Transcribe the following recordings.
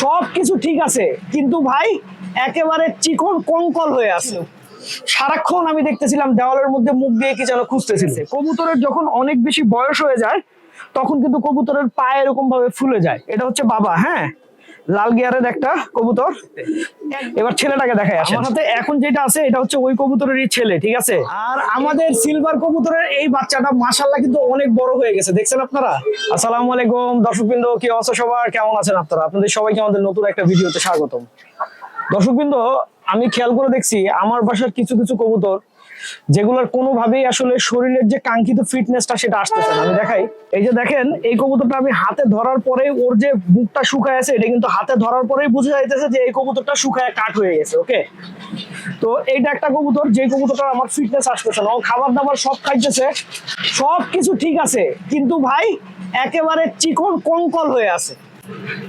সব কিছু ঠিক আছে কিন্তু ভাই একেবারে চিকন কঙ্কল হয়ে আছে। সারাক্ষণ আমি দেখতেছিলাম দেওয়ালের মধ্যে মুখ দিয়ে কি যেন খুঁজতেছিল। কবুতরের যখন অনেক বেশি বয়স হয়ে যায় তখন কিন্তু কবুতরের পায়ে এরকম ভাবে ফুলে যায়। এটা হচ্ছে বাবা হ্যাঁ? লাল গিয়ারের একটা কবুতর। এবার ছেলেটাকে দেখায় আমার হাতে এখন যেটা আছে এটা হচ্ছে ওই কবুতরেরই ছেলে ঠিক আছে? আর আমাদের সিলভার কবুতরের এই বাচ্চাটা মাশাল্লাহ কিন্তু অনেক বড় হয়ে গেছে দেখছেন আপনারা? আসসালামু আলাইকুম দর্শকবৃন্দ কি অবস্থা সবার? কেমন আছেন আপনারা? আপনাদের সবাইকে আমাদের নতুন একটা ভিডিওতে স্বাগতম। দর্শকবৃন্দ আমি খেয়াল করে দেখছি আমার বাসার কিছু কিছু কবুতর যেগুলোর কোনোভাবেই আসলে শরীরের যে কাঙ্ক্ষিত ফিটনেসটা সেটা আসতেছে না। আমি দেখাই। এই যে দেখেন, এই কবুতরটা আমি হাতে ধরার পরে ওর যে বুকটা শুকায় আছে, এটা কিন্তু হাতে ধরার পরেই বোঝা যাইতেছে যে এই কবুতরটা শুকায় কাঠ হয়ে গেছে, ওকে? তো এইটা একটা কবুতর যে কবুতরটা আমার ফিটনেস আসতেছে না। ও খাবার দাবার সব খাইতেছে সব কিছু ঠিক আছে, কিন্তু ভাই, একেবারে চিকন কঙ্কল হয়ে আছে।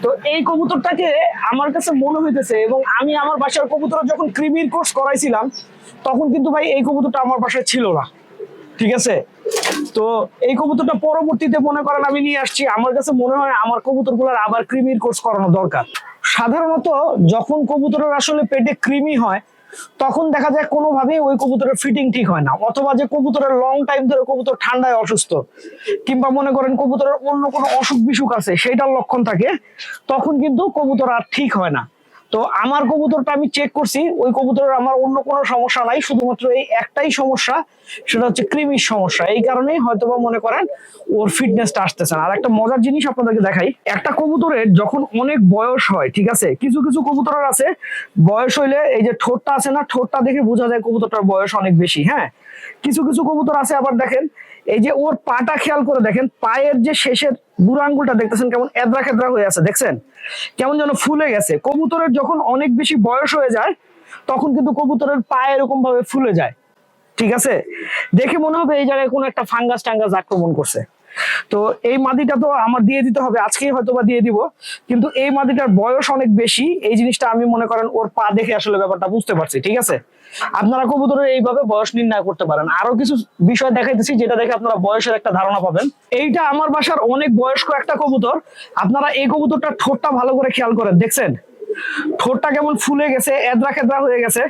তো এই কবুতরটাকে আমার কাছে মনে হইতেছে এবং আমি আমার বাসার কবুতর যখন ক্রিমির কোর্স করাইছিলাম, তখন কিন্তু ভাই এই কবুতরটা আমার বাসায় ছিল না। ঠিক আছে? তো এই কবুতরটা পরবর্তীতে মনে করেন আমি নিয়ে আসছি। আমার কাছে মনে হয় আমার কবুতরগুলোর আবার ক্রিমির কোর্স করানো দরকার। সাধারণত যখন কবুতরের আসলে পেটে কৃমি হয় তখন দেখা যায় কোনোভাবেই ওই কবুতরের ফিটিং ঠিক হয় না। অথবা যে কবুতরের লং টাইম ধরে কবুতর ঠান্ডায় অসুস্থ, কিংবা মনে করেন কবুতরের অন্য কোনো অসুখ বিসুখ আছে, সেইটার লক্ষণ থাকে, তখন কিন্তু কবুতর আর ঠিক হয় না। তো আমার কবুতরটা আমি চেক করছি, ওই কবুতরের আমার অন্য কোনো সমস্যা নাই, শুধুমাত্র এই একটাই সমস্যা, সেটা হচ্ছে কৃমির সমস্যা। এই কারণেই হয়তোবা মনে করেন ওর ফিটনেসটা আসতেছে না। আর একটা মজার জিনিস আপনাদেরকে দেখাই, একটা কবুতরের যখন অনেক বয়স হয়, ঠিক আছে, কিছু কিছু কবুতরের আছে, বয়স হইলে এই যে ঠোঁটটা আছে না, ঠোঁটটা দেখে বোঝা যায় কবুতরটার বয়স অনেক বেশি হ্যাঁ? কিছু কিছু কবুতর আছে আবার দেখেন, এই যে ওর পাটা খেয়াল করে দেখেন, পায়ের যে শেষের বুড়ো আঙ্গুলটা দেখতেছেন কেমন এদ্রা খেদ্রা হয়ে আছে, দেখছেন? কেমন যেন ফুলে গেছে। কবুতরের যখন অনেক বেশি বয়স হয়ে যায়, তখন কিন্তু কবুতরের পায়ে এরকম ভাবে ফুলে যায়। ঠিক আছে? দেখে মনে হবে এই জায়গায় কোনো একটা ফাঙ্গাস টাঙ্গাস আক্রমণ করছে। তো এই মাদিটা তো আমার দিয়ে দিতে হবে, আজকেই হয়তো বা দিয়ে দিব। কিন্তু এই মাদিটার বয়স অনেক বেশি, এই জিনিসটা আমি মনে করেন ওর পা দেখে আসলে ব্যাপারটা বুঝতে পারছি, ঠিক আছে? আপনারা কবুতরের এইভাবে বয়স নির্ণয় করতে পারেন। আরও কিছু বিষয় দেখাইতেছি যেটা দেখে আপনারা বয়সের একটা ধারণা পাবেন। এইটা আমার বাসার অনেক বয়স্ক একটা কবুতর। আপনারা এই কবুতরটার ঠোঁটটা ভালো করে খেয়াল করেন, দেখছেন? ঠোঁটটা কেমন ফুলে গেছে, এদরা খেদরা হয়ে গেছে।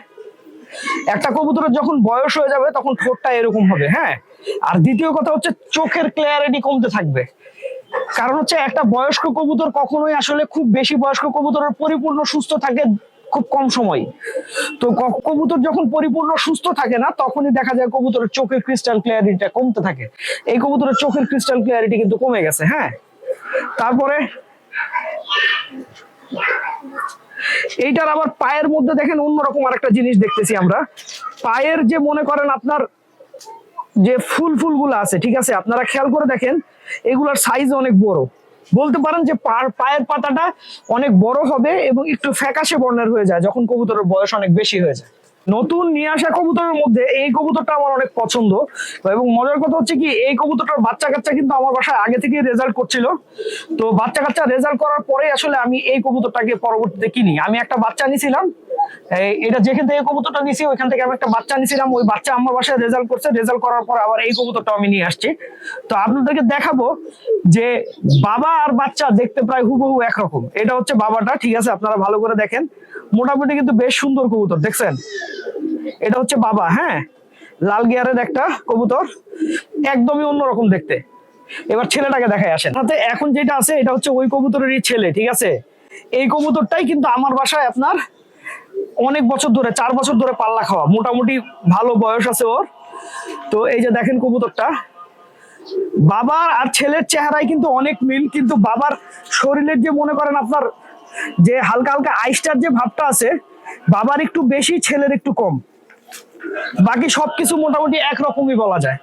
একটা কবুতরের যখন বয়স হয়ে যাবে, তখন ঠোঁটটা এরকম হবে হ্যাঁ? আর দ্বিতীয় কথা হচ্ছে চোখের ক্লিয়ারিটি কমতে থাকবে। কারণ হচ্ছে একটা বয়স্ক কবুতর কখনোই আসলে খুব বেশি বয়স্ক কবুতরের পরিপূর্ণ সুস্থ থাকে খুব কম সময়। তো কবুতর যখন পরিপূর্ণ সুস্থ থাকে না, তখনই দেখা যায় কবুতরের চোখের ক্রিস্টাল ক্লিয়ারিটিটা কমতে থাকে। এই কবুতরের চোখের ক্রিস্টাল ক্লিয়ারিটি কিন্তু কমে গেছে হ্যাঁ? তারপরে এইটার আবার পায়ের মধ্যে দেখেন অন্যরকম আরেকটা জিনিস দেখতেছি আমরা। পায়ের যে মনে করেন আপনার যে ফুল ফুলগুলো আছে, ঠিক আছে? আপনারা খেয়াল করে দেখেন, এগুলার সাইজ অনেক বড়। বলতে পারেন যে পায়ের পাতাটা অনেক বড় হবে এবং একটু ফ্যাকাশে বর্ণের হয়ে যায়, যখন কবুতরের বয়স অনেক বেশি হয়ে যায়। নতুন নিয়ে আসা কবুতরের মধ্যে এই কবুতরটা আমার অনেক পছন্দ। এবং মজার কথা হচ্ছে কি, এই কবুতরটার বাচ্চা কাচ্চা কিন্তু আমার বাসায় আগে থেকেই রেজাল্ট করছিল। তো বাচ্চা কাচ্চা রেজাল্ট করার পরে আসলে আমি এই কবুতরটাকে পরবর্তীতে কিনি। আমি একটা বাচ্চা নিয়েছিলাম এটা যেখান থেকে কবুতরটা নিছি, ওইখান থেকে আমি একটা বাচ্চা নিছিলাম। ওই বাচ্চা আমার বাসায় রেজাল্ট করছে। রেজাল্ট করার পর আবার এই কবুতরটা আমি নিয়ে আসছি। তো আপনাদেরকে দেখাবো যে বাবা আর বাচ্চা দেখতে প্রায় হুবহু একরকম। এটা হচ্ছে বাবাটা, ঠিক আছে? আপনারা ভালো করে দেখেন। মোটামুটি কিন্তু বেশ সুন্দর কবুতর, দেখছেন? এটা হচ্ছে বাবা হ্যাঁ? লাল গিয়ারের একটা কবুতর, একদমই অন্যরকম দেখতে। এবার ছেলেটাকে দেখায় আসেন। তাতে এখন যেটা আছে, এটা হচ্ছে ওই কবুতরেরই ছেলে, ঠিক আছে? এই কবুতরটাই কিন্তু আমার বাসায় আপনার অনেক বছর ধরে, চার বছর ধরে পাল্লা খাওয়া। মোটামুটি ভালো বয়স আছে ওর। তো এই যে দেখেন কবুতরটা। বাবা আর ছেলের চেহারায় কিন্তু অনেক মিল, কিন্তু বাবার শরীরের যে মনে করেন আপনার যে হালকা হালকা আইসটার যে ভাবটা আছে, বাবার একটু বেশি, ছেলের একটু কম। বাকি সবকিছু মোটামুটি একরকমই বলা যায়।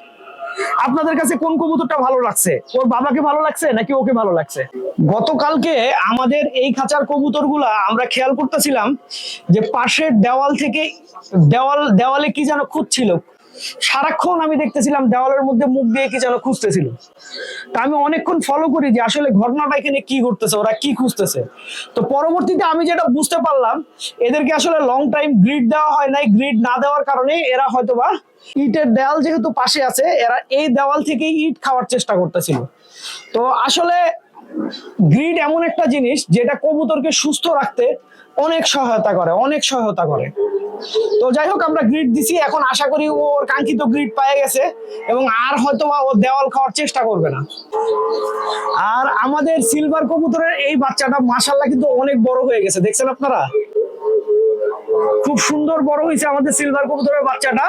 আপনাদের কাছে কোন কবুতরটা ভালো লাগছে? ওর বাবাকে ভালো লাগছে নাকি ওকে ভালো লাগছে? গতকালকে আমাদের এই খাঁচার কবুতরগুলা আমরা খেয়াল করতেছিলাম যে পাশের দেওয়াল থেকে দেওয়াল দেওয়ালে কি যেন খুঁজছিল সারাক্ষণ আমি দেখতেছিলাম দেওয়ালের মধ্যে মুখ দিয়ে কি যেন খুঁজতেছিল। তা আমি অনেকক্ষণ ফলো করি যে আসলে ঘটনাটা এখানে কি ঘটতেছে, ওরা কি খুঁজতেছে। তো পরবর্তীতে আমি যেটা বুঝতে পারলাম, এদেরকে আসলে লং টাইম গ্রিড দেওয়া হয় নাই। গ্রিড না দেওয়ার কারণে এরা হয়তোবা ইটের দেওয়াল যেহেতু পাশে আছে, এরা এই দেওয়াল থেকেই ইট খাওয়ার চেষ্টা করতেছিল। তো আসলে গ্রিড এমন একটা জিনিস, যেটা কবুতরকে সুস্থ রাখতে অনেক সহায়তা করে, অনেক সহায়তা করে। তো যাই হোক, আমরা গ্রিড দিছি। এখন আশা করি ওর কাঙ্ক্ষিত গ্রিড পেয়ে গেছে এবং আর হয়তো ও দেওয়াল খাওয়ার চেষ্টা করবে না। আর আমাদের সিলভার কবুতরের এই বাচ্চাটা মাসাল্লাহ কিন্তু অনেক বড় হয়ে গেছে। দেখছেন আপনারা? খুব সুন্দর বড় হয়েছে আমাদের সিলভার কবুতরের বাচ্চাটা।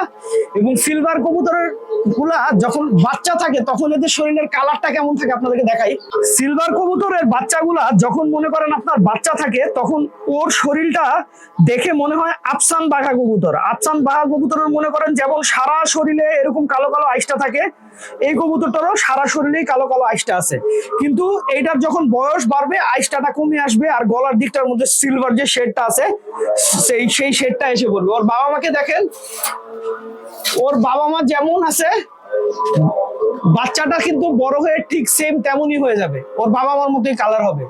এবং সিলভার কবুতরেরগুলা যখন বাচ্চা থাকে, তখন এদের শরীরের কালারটা কেমন থাকে আপনাদেরকে দেখাই। সিলভার কবুতরের বাচ্চাগুলা যখন মনে করেন আপনার বাচ্চা থাকে, তখন ওর শরীরটা দেখে মনে হয় আফসান বাঘা কবুতর। আফসান বাঘা কবুতরের মনে করেন যেমন সারা শরীরে এরকম কালো কালো আইসটা থাকে, এই কবুতরটারও সারা শরীরেই কালো কালো আইসটা আছে। কিন্তু এইটার যখন বয়স বাড়বে আইসটাটা কমে আসবে, আর গলার দিকটার মধ্যে সিলভার যে শেডটা আছে, সেই সেই শেডটা এসে পড়বে। ওর বাবা মাকে দেখেন, ওর বাবা মা যেমন আছে, বাচ্চাটা কিন্তু বড় হয়ে ঠিক সেম তেমনই হয়ে যাবে। ওর বাবা মার মতোই কালার হবে।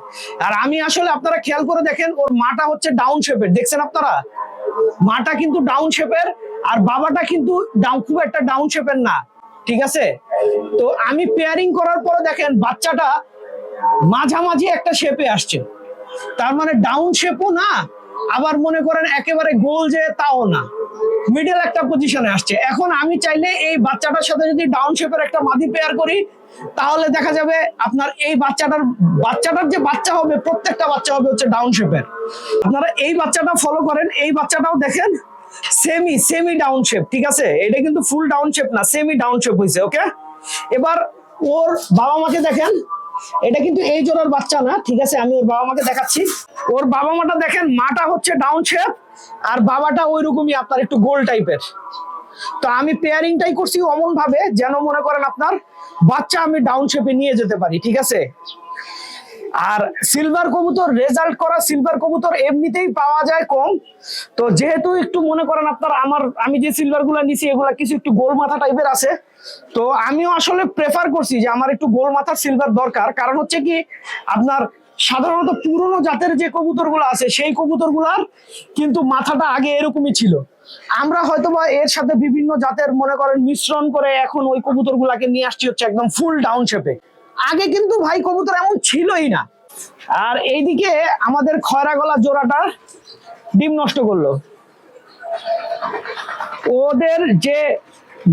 আর আমি আসলে আপনারা খেয়াল করে দেখেন, ওর মাটা হচ্ছে ডাউন শেপের দেখছেন আপনারা? মাটা কিন্তু ডাউন শেপের আর বাবাটা কিন্তু ডাউন খুব একটা ডাউন শেপের না। ঠিক আছে? তো আমি পেয়ারিং করার পরে দেখেন, বাচ্চাটা মাঝামাঝি একটা শেপে আসছে। তার মানে ডাউন শেপও না আবার মনে করেন একেবারে গোল যে তাও না। মিডল একটা পজিশনে আসছে। এখন আমি চাইলে এই বাচ্চাটার সাথে যদি ডাউন শেপের একটা মাদি পেয়ার করি, তাহলে দেখা যাবে আপনার এই বাচ্চাটার বাচ্চাটার যে বাচ্চা হবে, প্রত্যেকটা বাচ্চা হবে হচ্ছে ডাউন শেপের আপনারা এই বাচ্চাটা ফলো করেন, এই বাচ্চাটাও দেখেন সেমি সেমি ডাউন শেপ ঠিক আছে? এটা কিন্তু ফুল ডাউন শেপ না সেমি ডাউন শেপ হয়েছে ওকে এবার ওর বাবা মাকে দেখেন এটা কিন্তু এই জোড়ার বাচ্চা না, ঠিক আছে? আমি ওর বাবা মাকে দেখাচ্ছি। ওর বাবা মাটা দেখেন, মাটা হচ্ছে ডাউন শেপ আর বাবাটা ওই রকমই আপনার একটু গোল টাইপের। তো আমি পেয়ারিংটাই করছি অমন ভাবে যেন মনে করেন আপনার বাচ্চা আমি ডাউন শেপে নিয়ে যেতে পারি, ঠিক আছে? আর সিলভার কবুতর রেজাল্ট করা সিলভার কবুতর এমনিতেই পাওয়া যায় কম। তো যেহেতু একটু মনে করেন আপনার আমার, আমি যে সিলভারগুলা নিছি, এগুলা কিছু একটু গোল মাথা টাইপের আছে। তো আমিও আসলে প্রেফার করছি যে আমার একটু গোল মাথার সিলভার দরকার। কারণ হচ্ছে কি, আপনার সাধারণত পুরনো জাতের যে কবুতর আছে, সেই কবুতর কিন্তু মাথাটা আগে এরকমই ছিল। আমরা হয়তোবা এর সাথে বিভিন্ন জাতের, মনে করেন, মিশ্রণ করে এখন ওই কবুতর গুলাকে নিয়ে আসছি হচ্ছে একদম ফুল ডাউন শেপে আগে কিন্তু ভাই কবুতর এমন ছিলই না। আর এইদিকে আমাদের খয়রা গলা জোড়াটা ডিম নষ্ট করল। ওদের যে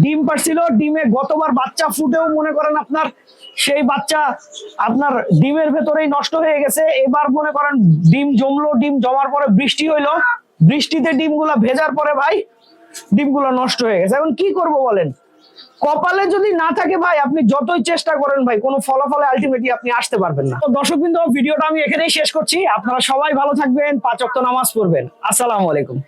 ডিম পারছিল ডিমে গতবার বাচ্চা ফুটেও মনে করেন আপনার, সেই বাচ্চা আপনার ডিমের ভেতরেই নষ্ট হয়ে গেছে। এবার মনে করেন ডিম জমলো, ডিম জমার পরে বৃষ্টি হইল। বৃষ্টিতে ডিমগুলা ভেজার পরে ভাই ডিমগুলো নষ্ট হয়ে গেছে। এখন কি করব বলেন? কপালে যদি না থাকে ভাই, আপনি যতই চেষ্টা করেন ভাই, কোনো ফলাফলে আলটিমেটলি আপনি আসতে পারবেন না। তো দর্শক বিন্দু ভিডিওটা আমি এখানেই শেষ করছি। আপনারা সবাই ভালো থাকবেন, পাঁচ অক্ট নামাজ পড়বেন। আসসালামু আলাইকুম।